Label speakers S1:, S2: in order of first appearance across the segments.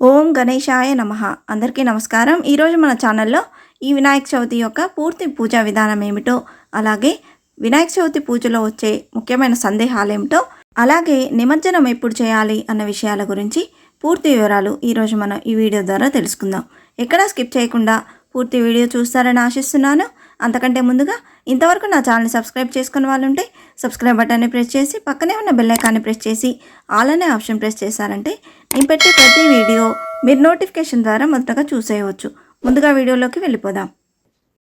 S1: ఓం గణేశాయ నమ. అందరికీ నమస్కారం. ఈరోజు మన ఛానల్లో ఈ వినాయక చవితి యొక్క పూర్తి పూజా విధానం ఏమిటో అలాగే వినాయక చవితి పూజలో వచ్చే ముఖ్యమైన సందేహాలు ఏమిటో అలాగే నిమజ్జనం ఎప్పుడు చేయాలి అన్న విషయాల గురించి పూర్తి వివరాలు ఈరోజు మనం ఈ వీడియో ద్వారా తెలుసుకుందాం. ఎక్కడా స్కిప్ చేయకుండా పూర్తి వీడియో చూస్తారని ఆశిస్తున్నాను. అంతకంటే ముందుగా ఇంతవరకు నా ఛానల్ని సబ్స్క్రైబ్ చేసుకున్న వాళ్ళు ఉంటే సబ్స్క్రైబ్ బటన్ని ప్రెస్ చేసి పక్కనే ఉన్న బెల్ ఐకాన్ని ప్రెస్ చేసి ఆల్ అనే ఆప్షన్ ప్రెస్ చేశారంటే నేను పెట్టే ప్రతి వీడియో మీరు నోటిఫికేషన్ ద్వారా మొదటగా చూసేయవచ్చు. ముందుగా వీడియోలోకి వెళ్ళిపోదాం.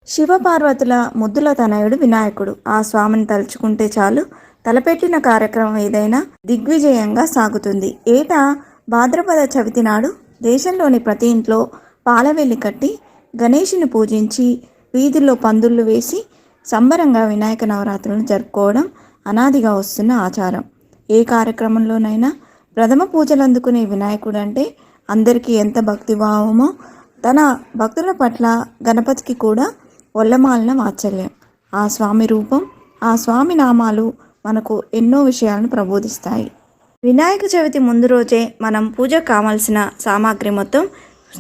S1: శివపార్వతుల ముద్దుల తనయుడు వినాయకుడు. ఆ స్వామిని తలుచుకుంటే చాలు తలపెట్టిన కార్యక్రమం ఏదైనా దిగ్విజయంగా సాగుతుంది. ఏటా భాద్రపద చవితి నాడు దేశంలోని ప్రతి ఇంట్లో పాలవెల్లి కట్టి గణేషుని పూజించి వీధుల్లో పందుళ్ళు వేసి సంబరంగా వినాయక నవరాత్రులను జరుపుకోవడం అనాదిగా వస్తున్న ఆచారం. ఏ కార్యక్రమంలోనైనా ప్రథమ పూజలు అందుకునే వినాయకుడు అంటే అందరికీ ఎంత భక్తిభావమో తన భక్తుల పట్ల గణపతికి కూడా ఒల్లమాలిన వాత్సల్యం. ఆ స్వామి రూపం ఆ స్వామి నామాలు మనకు ఎన్నో విషయాలను ప్రబోధిస్తాయి. వినాయక చవితి ముందు రోజే మనం పూజకు కావాల్సిన సామాగ్రి మొత్తం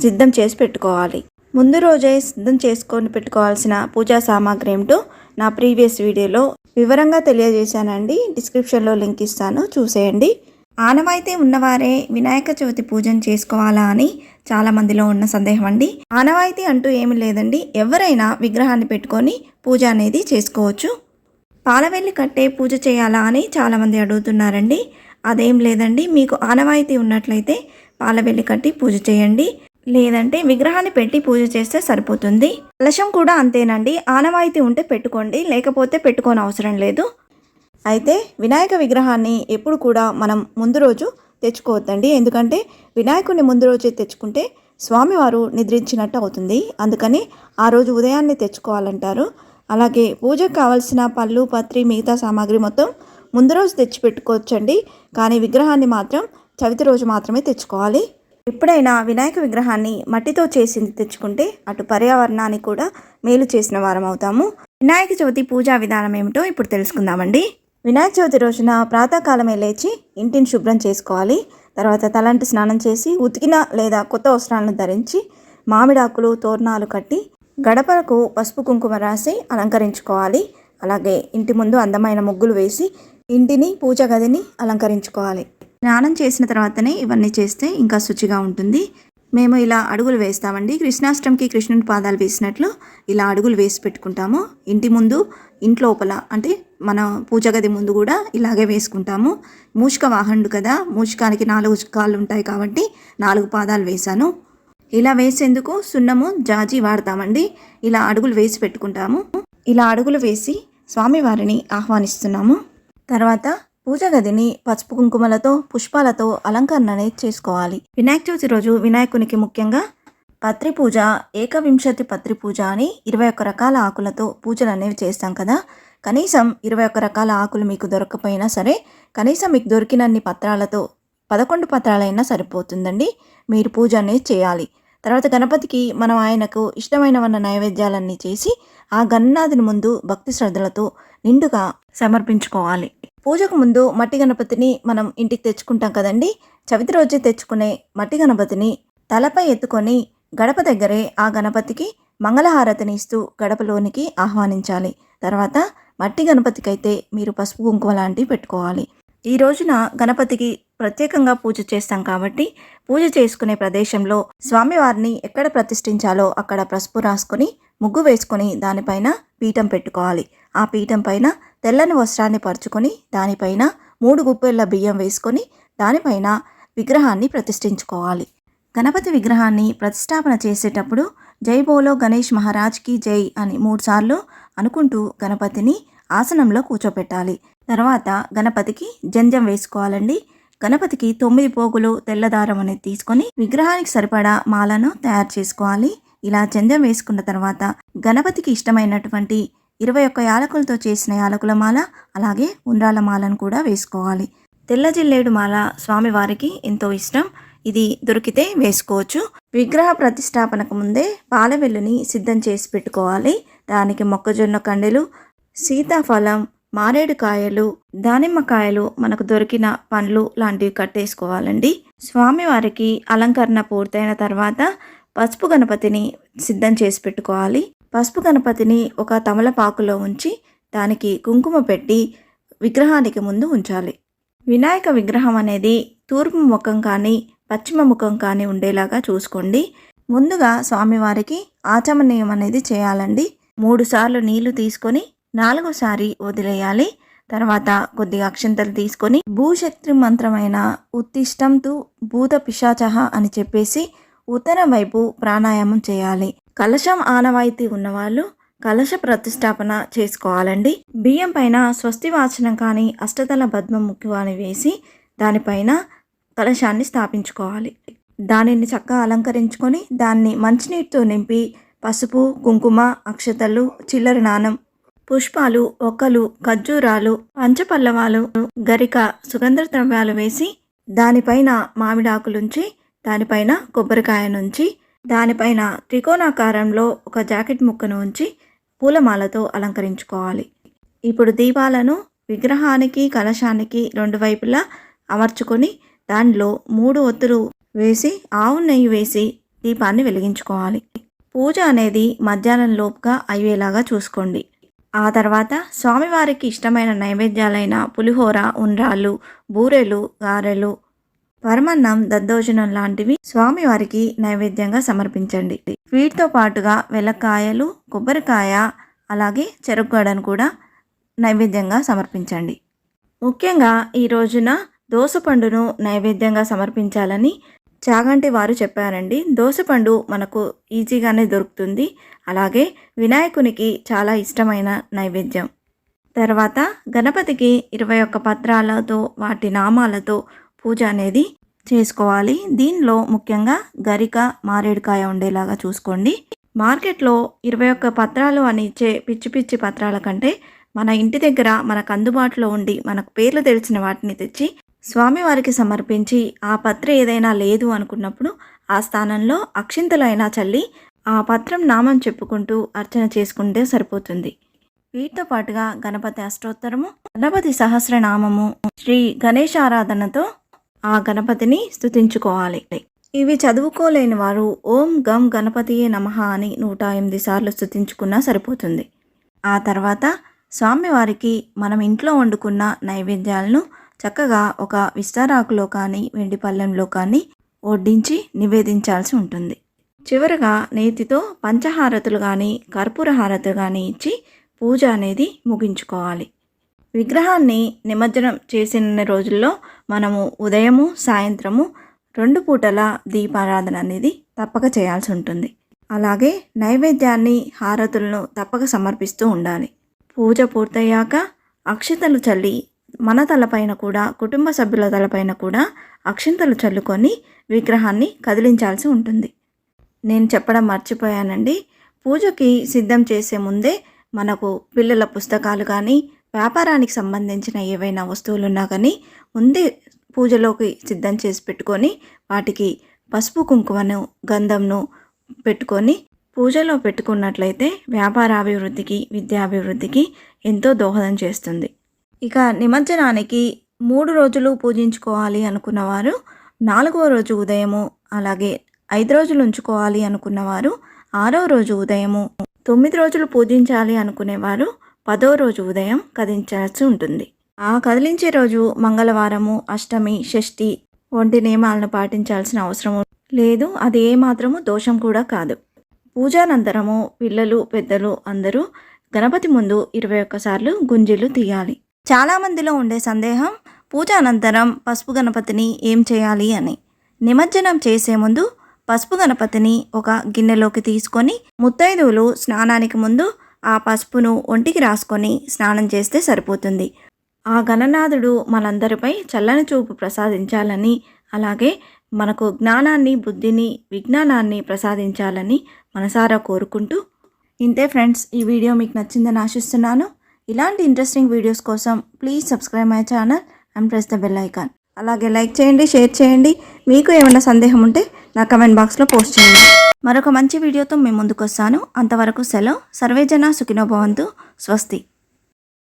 S1: సిద్ధం చేసి పెట్టుకోవాలి. ముందు రోజే సిద్ధం చేసుకొని పెట్టుకోవాల్సిన పూజా సామాగ్రి ఏమిటో నా ప్రీవియస్ వీడియోలో వివరంగా తెలియజేశానండి. డిస్క్రిప్షన్లో లింక్ ఇస్తాను. చూసేయండి. ఆనవాయితీ ఉన్నవారే వినాయక చవితి పూజను చేసుకోవాలా అని చాలా మందిలో ఉన్న సందేహం అండి. ఆనవాయితీ అంటూ ఏమీ లేదండి. ఎవరైనా విగ్రహాన్ని పెట్టుకొని పూజ అనేది చేసుకోవచ్చు. పాలవెల్లి కట్టే పూజ చేయాలా అని చాలామంది అడుగుతున్నారండి. అదేం లేదండి. మీకు ఆనవాయితీ ఉన్నట్లయితే పాలవెల్లి కట్టి పూజ చేయండి. లేదంటే విగ్రహాన్ని పెట్టి పూజ చేస్తే సరిపోతుంది. కలశం కూడా అంతేనండి. ఆనవాయితీ ఉంటే పెట్టుకోండి. లేకపోతే పెట్టుకోని అవసరం లేదు. అయితే వినాయక విగ్రహాన్ని ఎప్పుడు కూడా మనం ముందు రోజు తెచ్చుకోవద్దండి. ఎందుకంటే వినాయకుడిని ముందు రోజే తెచ్చుకుంటే స్వామివారు నిద్రించినట్టు అవుతుంది. అందుకని ఆ రోజు ఉదయాన్నే తెచ్చుకోవాలంటారు. అలాగే పూజకు కావలసిన పళ్ళు పత్రి మిగతా సామాగ్రి మొత్తం ముందు రోజు తెచ్చి పెట్టుకోవచ్చండి కానీ విగ్రహాన్ని మాత్రం చవితి రోజు మాత్రమే తెచ్చుకోవాలి. ఎప్పుడైనా వినాయక విగ్రహాన్ని మట్టితో చేసింది తెచ్చుకుంటే అటు పర్యావరణాన్ని కూడా మేలు చేసిన వారం అవుతాము వినాయక చవితి పూజా విధానం ఏమిటో ఇప్పుడు తెలుసుకుందామండి. వినాయక చవితి రోజున ప్రాతకాలమే లేచి ఇంటిని శుభ్రం చేసుకోవాలి. తర్వాత తలంటి స్నానం చేసి ఉతికిన లేదా కొత్త వస్త్రాలను ధరించి మామిడాకులు తోరణాలు కట్టి గడపలకు పసుపు కుంకుమ రాసి అలంకరించుకోవాలి. అలాగే ఇంటి ముందు అందమైన ముగ్గులు వేసి ఇంటిని పూజ గదిని అలంకరించుకోవాలి. స్నానం చేసిన తర్వాతనే ఇవన్నీ చేస్తే ఇంకా శుచిగా ఉంటుంది. మేము ఇలా అడుగులు వేస్తామండి. కృష్ణాష్టమికి కృష్ణుని పాదాలు వేసినట్లు ఇలా అడుగులు వేసి పెట్టుకుంటాము. ఇంటి ముందు ఇంట్లోపల అంటే మన పూజ గది ముందు కూడా ఇలాగే వేసుకుంటాము. మూషిక వాహనుడు కదా మూషికానికి నాలుగు కాళ్ళు ఉంటాయి కాబట్టి నాలుగు పాదాలు వేశాను. ఇలా వేసేందుకు సున్నము జాజి వాడతామండి. ఇలా అడుగులు వేసి పెట్టుకుంటాము. ఇలా అడుగులు వేసి స్వామివారిని ఆహ్వానిస్తున్నాము. తర్వాత పూజ గదిని పసుపు కుంకుమలతో పుష్పాలతో అలంకరణ అనేది చేసుకోవాలి. వినాయక చవితి రోజు వినాయకునికి ముఖ్యంగా పత్రి పూజ ఏకవింశతి పత్రి పూజ అని ఇరవై ఒక్క రకాల ఆకులతో పూజలు అనేవి చేస్తాం కదా. కనీసం ఇరవై ఒక్క రకాల ఆకులు మీకు దొరకకపోయినా సరే కనీసం మీకు దొరికినన్ని పత్రాలతో పదకొండు పత్రాలైనా సరిపోతుందండి. మీరు పూజ అనేది చేయాలి. తర్వాత గణపతికి మనం ఆయనకు ఇష్టమైనవన్న నైవేద్యాలన్నీ చేసి ఆ గణనాథుని ముందు భక్తి శ్రద్ధలతో నిండుగా సమర్పించుకోవాలి. పూజకు ముందు మట్టి గణపతిని మనం ఇంటికి తెచ్చుకుంటాం కదండి? చవితి రోజే తెచ్చుకునే మట్టి గణపతిని తలపై ఎత్తుకొని గడప దగ్గరే ఆ గణపతికి మంగళహారతిని ఇస్తూ గడపలోనికి ఆహ్వానించాలి. తర్వాత మట్టి గణపతికి అయితే మీరు పసుపు కుంకుమ లాంటివి పెట్టుకోవాలి. ఈ రోజున గణపతికి ప్రత్యేకంగా పూజ చేస్తాం కాబట్టి పూజ చేసుకునే ప్రదేశంలో స్వామివారిని ఎక్కడ ప్రతిష్ఠించాలో అక్కడ పసుపు రాసుకొని ముగ్గు వేసుకొని దానిపైన పీఠం పెట్టుకోవాలి. ఆ పీఠం పైన తెల్లని వస్త్రాన్ని పరుచుకొని దానిపైన మూడు గుప్పెళ్ళ బియ్యం వేసుకొని దానిపైన విగ్రహాన్ని ప్రతిష్ఠించుకోవాలి. గణపతి విగ్రహాన్ని ప్రతిష్టాపన చేసేటప్పుడు జై బోలో గణేష్ మహారాజ్కి జై అని మూడుసార్లు అనుకుంటూ గణపతిని ఆసనంలో కూర్చోపెట్టాలి. తర్వాత గణపతికి జంజం వేసుకోవాలండి. గణపతికి తొమ్మిది పోగులు తెల్లదారం అనేది తీసుకొని విగ్రహానికి సరిపడా మాలను తయారు చేసుకోవాలి. ఇలా జంజం వేసుకున్న తర్వాత గణపతికి ఇష్టమైనటువంటి ఇరవై ఒక్క యాలకులతో చేసిన యాలకుల మాల అలాగే ఉండ్రాల మాలను కూడా వేసుకోవాలి. తెల్ల జిల్లేడు మాల స్వామివారికి ఎంతో ఇష్టం. ఇది దొరికితే వేసుకోవచ్చు. విగ్రహ ప్రతిష్టాపనకు ముందే పాలవెల్లుని సిద్ధం చేసి పెట్టుకోవాలి. దానికి మొక్కజొన్న కండెలు సీతాఫలం మారేడుకాయలు దానిమ్మకాయలు మనకు దొరికిన పండ్లు లాంటివి కట్టేసుకోవాలండి. స్వామివారికి అలంకరణ పూర్తయిన తర్వాత పసుపు గణపతిని సిద్ధం చేసి పెట్టుకోవాలి. పసుపు గణపతిని ఒక తమలపాకులో ఉంచి దానికి కుంకుమ పెట్టి విగ్రహానికి ముందు ఉంచాలి. వినాయక విగ్రహం అనేది తూర్పు ముఖం కానీ పశ్చిమ ముఖం కానీ ఉండేలాగా చూసుకోండి. ముందుగా స్వామివారికి ఆచమనీయం అనేది చేయాలండి. మూడు సార్లు నీళ్ళు తీసుకొని నాలుగోసారి వదిలేయాలి. తర్వాత కొద్దిగా అక్షంతలు తీసుకొని భూశక్తి మంత్రమైన ఉత్తిష్టంతు భూత పిశాచహ అని చెప్పేసి ఉత్తరం వైపు ప్రాణాయామం చేయాలి. కలశం ఆనవాయితీ ఉన్నవాళ్ళు కలశ ప్రతిష్టాపన చేసుకోవాలండి. బియ్యం పైన స్వస్తి వాచనం కానీ అష్టదళ బద్మ ముక్కు అని వేసి దానిపైన కలశాన్ని స్థాపించుకోవాలి. దానిని చక్కగా అలంకరించుకొని దాన్ని మంచినీటితో నింపి పసుపు కుంకుమ అక్షతలు చిల్లర నాణం పుష్పాలు ఒక్కలు ఖర్జూరాలు పంచపల్లవాలు గరిక సుగంధ ద్రవ్యాలు వేసి దానిపైన మామిడాకులుంచి దానిపైన కొబ్బరికాయ నుంచి దానిపైన త్రికోణాకారంలో ఒక జాకెట్ ముక్కను ఉంచి పూలమాలతో అలంకరించుకోవాలి. ఇప్పుడు దీపాలను విగ్రహానికి కలశానికి రెండు వైపులా అమర్చుకొని దానిలో మూడు ఒత్తులు వేసి ఆవు నెయ్యి వేసి దీపాన్ని వెలిగించుకోవాలి. పూజ అనేది మధ్యాహ్నం లోపుగా అయ్యేలాగా చూసుకోండి. ఆ తర్వాత స్వామివారికి ఇష్టమైన నైవేద్యాలైన పులిహోర ఉండ్రాళ్ళు బూరెలు గారెలు పరమన్నం దద్దోజనం లాంటివి స్వామివారికి నైవేద్యంగా సమర్పించండి. వీటితో పాటుగా వెలక్కాయలు కొబ్బరికాయ అలాగే చెరుకుగడను కూడా నైవేద్యంగా సమర్పించండి. ముఖ్యంగా ఈ రోజున దోసపండును నైవేద్యంగా సమర్పించాలని చాగంటి వారు చెప్పారండి. దోసపండు మనకు ఈజీగానే దొరుకుతుంది. అలాగే వినాయకునికి చాలా ఇష్టమైన నైవేద్యం. తర్వాత గణపతికి ఇరవై ఒక్క పత్రాలతో వాటి నామాలతో పూజ అనేది చేసుకోవాలి. దీనిలో ముఖ్యంగా గరిక మారేడుకాయ ఉండేలాగా చూసుకోండి. మార్కెట్లో ఇరవై ఒక్క పత్రాలు అని ఇచ్చే పిచ్చి పిచ్చి పత్రాల కంటే మన ఇంటి దగ్గర మనకు అందుబాటులో ఉండి మనకు పేర్లు తెలిసిన వాటిని తెచ్చి స్వామివారికి సమర్పించి ఆ పత్ర ఏదైనా లేదు అనుకున్నప్పుడు ఆ స్థానంలో అక్షింతలైనా చల్లి ఆ పత్రం నామం చెప్పుకుంటూ అర్చన చేసుకుంటే సరిపోతుంది. వీటితో పాటుగా గణపతి అష్టోత్తరము గణపతి సహస్రనామము శ్రీ గణేష్ ఆరాధనతో ఆ గణపతిని స్థుతించుకోవాలి ఇవి చదువుకోలేని వారు ఓం గం గణపతియే నమః అని నూట ఎనిమిది సార్లు స్థుతించుకున్నా సరిపోతుంది. ఆ తర్వాత స్వామివారికి మనం ఇంట్లో వండుకున్న నైవేద్యాలను చక్కగా ఒక విస్తారాకులో కానీ వెండి పళ్ళెంలో కానీ వడ్డించి నివేదించాల్సి ఉంటుంది. చివరగా నేతితో పంచహారతులు కానీ కర్పూర హారతులు కానీ ఇచ్చి పూజ అనేది ముగించుకోవాలి. విగ్రహాన్ని నిమజ్జనం చేసిన రోజుల్లో మనము ఉదయము సాయంత్రము రెండు పూటల దీపారాధన అనేది తప్పక చేయాల్సి ఉంటుంది. అలాగే నైవేద్యాన్ని హారతులను తప్పక సమర్పిస్తూ ఉండాలి. పూజ పూర్తయ్యాక అక్షితలు చల్లి మన తలపైన కూడా కుటుంబ సభ్యుల తలపైన కూడా అక్షింతలు చల్లుకొని విగ్రహాన్ని కదిలించాల్సి ఉంటుంది. నేను చెప్పడం మర్చిపోయానండి. పూజకి సిద్ధం చేసే ముందే మనకు పిల్లల పుస్తకాలు కానీ వ్యాపారానికి సంబంధించిన ఏవైనా వస్తువులు ఉన్నా కానీ ముందే పూజలోకి సిద్ధం చేసి పెట్టుకొని వాటికి పసుపు కుంకుమను గంధంను పెట్టుకొని పూజలో పెట్టుకున్నట్లయితే వ్యాపారాభివృద్ధికి విద్యాభివృద్ధికి ఎంతో దోహదం చేస్తుంది. ఇక నిమజ్జనానికి మూడు రోజులు పూజించుకోవాలి అనుకున్నవారు నాలుగవ రోజు ఉదయము అలాగే ఐదు రోజులు ఉంచుకోవాలి అనుకున్నవారు ఆరో రోజు ఉదయము తొమ్మిది రోజులు పూజించాలి అనుకునేవారు పదో రోజు ఉదయం కదిలించాల్సి ఉంటుంది. ఆ కదిలించే రోజు మంగళవారము అష్టమి షష్ఠి వంటి నియమాలను పాటించాల్సిన అవసరము లేదు అది ఏమాత్రము దోషం కూడా కాదు. పూజానంతరము పిల్లలు పెద్దలు అందరూ గణపతి ముందు ఇరవై ఒక్కసార్లు గుంజీలు తీయాలి. చాలామందిలో ఉండే సందేహం పూజానంతరం పసుపు గణపతిని ఏం చేయాలి అని. నిమజ్జనం చేసే ముందు పసుపు గణపతిని ఒక గిన్నెలోకి తీసుకొని ముత్తైదువులు స్నానానికి ముందు ఆ పసుపును ఒంటికి రాసుకొని స్నానం చేస్తే సరిపోతుంది. ఆ గణనాథుడు మనందరిపై చల్లని చూపు ప్రసాదించాలని అలాగే మనకు జ్ఞానాన్ని బుద్ధిని విజ్ఞానాన్ని ప్రసాదించాలని మనసారా కోరుకుంటూ ఇంతే ఫ్రెండ్స్ ఈ వీడియో మీకు నచ్చిందని ఆశిస్తున్నాను. ఇలాంటి ఇంట్రెస్టింగ్ వీడియోస్ కోసం please subscribe my channel and press the bell icon. అలాగే లైక్ చేయండి షేర్ చేయండి. మీకు ఏమైనా సందేహం ఉంటే నా కమెంట్ బాక్స్లో పోస్ట్ చేయండి. మరొక మంచి వీడియోతో మేము ముందుకు వస్తాను అంతవరకు సెలవు. సర్వేజన సుఖినోభవంతు స్వస్తి.